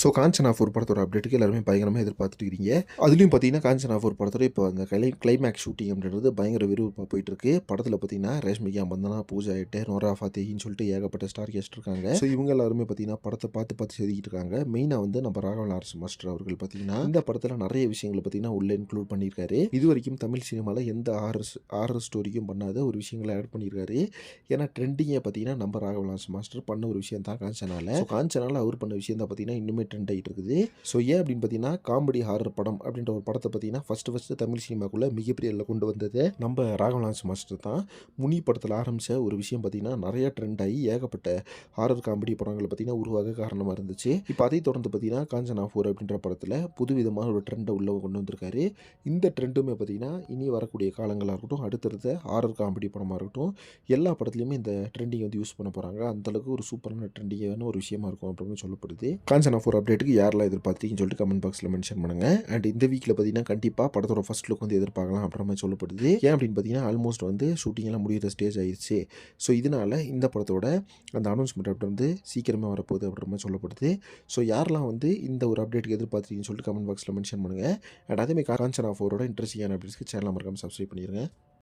So Kanchana four படத்தோட அப்டேட்டுக்கு எல்லாருமே பயங்கரமாக எதிர்பார்த்துட்டு இருக்கீங்க. அதுலேயும் பார்த்தீங்கன்னா காஞ்சனா ஃபோர் படத்தோட இப்போ அந்த கிளை கிளைமேக்ஸ் ஷூட்டிங் அப்படின்றது பயங்கர விறுவிறுப்பாக போயிட்டு இருக்கு படத்தில் பார்த்தீங்கன்னா ரேஷ்மிகா பந்தனா பூஜா எட்டு நோரா ஃபாத்தேன்னு சொல்லிட்டு ஏகப்பட்ட ஸ்டார் கேஸ்ட் இருக்காங்க. ஸோ இவங்க எல்லாருமே பார்த்தீங்கன்னா படத்தை பார்த்து பார்த்து செதுக்கிட்டு இருக்காங்க. மெயினாக வந்து நம்ம ராகவன் ஆர்ஸ் மாஸ்டர் அவர்கள் பார்த்தீங்கன்னா இந்த படத்தில் நிறைய விஷயங்களை பார்த்தீங்கன்னா உள்ள இன்க்ளூட் பண்ணியிருக்காரு. இது வரைக்கும் தமிழ் சினிமாவில் எந்த ஆர்எஸ் ஆர்எஸ் ஸ்டோரிக்கும் பண்ணாத ஒரு விஷயங்களை ஆட் பண்ணியிருக்காரு. ஏன்னா ட்ரெண்டிங்கை பார்த்தீங்கன்னா நம்ம ராகவன் ஆர்ஸ் மாஸ்டர் பண்ண ஒரு விஷயம் தான் காஞ்சனால காஞ்சனால அவர் பண்ண விஷயம் தான் பார்த்தீங்கன்னா இன்னுமே ட்ரெண்ட் ஆகிட்டு இருக்குது ஸோ ஏன் அப்படின்னு பார்த்தீங்கன்னா காமெடி ஹாரர் படம் அப்படின்ற ஒரு படத்தை பார்த்தீங்கன்னா ஃபஸ்ட்டு ஃபஸ்ட்டு தமிழ் சினிமாக்குள்ளே மிகப்பெரிய கொண்டு வந்தது நம்ம ராகவலான்ஸ் மாஸ்டர் தான். முனி படத்தில் ஆரம்பித்த ஒரு விஷயம் பார்த்தீங்கன்னா நிறைய ட்ரெண்ட் ஆகி ஏகப்பட்ட ஹாரர் காமெடி படங்களை பார்த்தீங்கன்னா உருவாக காரணமாக இருந்துச்சு. இப்போ அதை தொடர்ந்து பார்த்தீங்கன்னா காஞ்சனா ஃபோர் அப்படின்ற படத்தில் புதுவிதமான ஒரு ட்ரெண்டை உள்ள கொண்டு வந்திருக்காரு. இந்த ட்ரெண்டுமே பார்த்தீங்கன்னா இனி வரக்கூடிய காலங்களாக இருக்கட்டும் அடுத்தடுத்த ஹாரர் காமெடி படமாக இருக்கட்டும் எல்லா படத்துலையுமே இந்த ட்ரெண்டிங் வந்து யூஸ் பண்ண போகிறாங்க அந்தளவுக்கு ஒரு சூப்பரான ட்ரெண்டிங்கான ஒரு விஷயமா இருக்கும் அப்படின்னு சொல்லப்படுது. காஞ்சனா ஃபோர் அப்டேட்டுக்கு யாரெல்லாம் எதிர்பார்த்தீங்கன்னு சொல்லிட்டு கமெண்ட் பாக்ஸில் மென்ஷன் பண்ணுங்க. அண்ட் இந்த வீக்கில் பார்த்தீங்கன்னா கண்டிப்பாக படத்தோட ஃபர்ஸ்ட் லுக் வந்து எதிர்பார்க்கலாம் அப்படின்ற மாதிரி சொல்லப்படுது. ஏன் அப்படின்னு பார்த்தீங்கன்னா ஆல்மோஸ்ட் வந்து ஷூட்டிங்கெல்லாம் முடிகிற ஸ்டேஜ் ஆயிடுச்சு ஸோ இதனால் இந்த படத்தோட அந்த அனௌன்ஸ்மெண்ட் அப்படி வந்து சீக்கிரமே வரப்போகுது அப்படின்ற மாதிரி சொல்லப்படுது. ஸோ யாரெல்லாம் வந்து இந்த ஒரு அப்டேட்டுக்கு எதிர்பார்த்தீங்கன்னு சொல்லிட்டு கமெண்ட் பாக்ஸில் மென்ஷன் பண்ணுங்கள் அண்ட் அதேமாதிரி காஞ்சனா ஃபோரோட இன்ட்ரெஸ்டிங்கான அப்டேட்ஸ்க்கு சேனல் மறக்காமல் சப்ஸ்கிரைப் பண்ணிடுங்க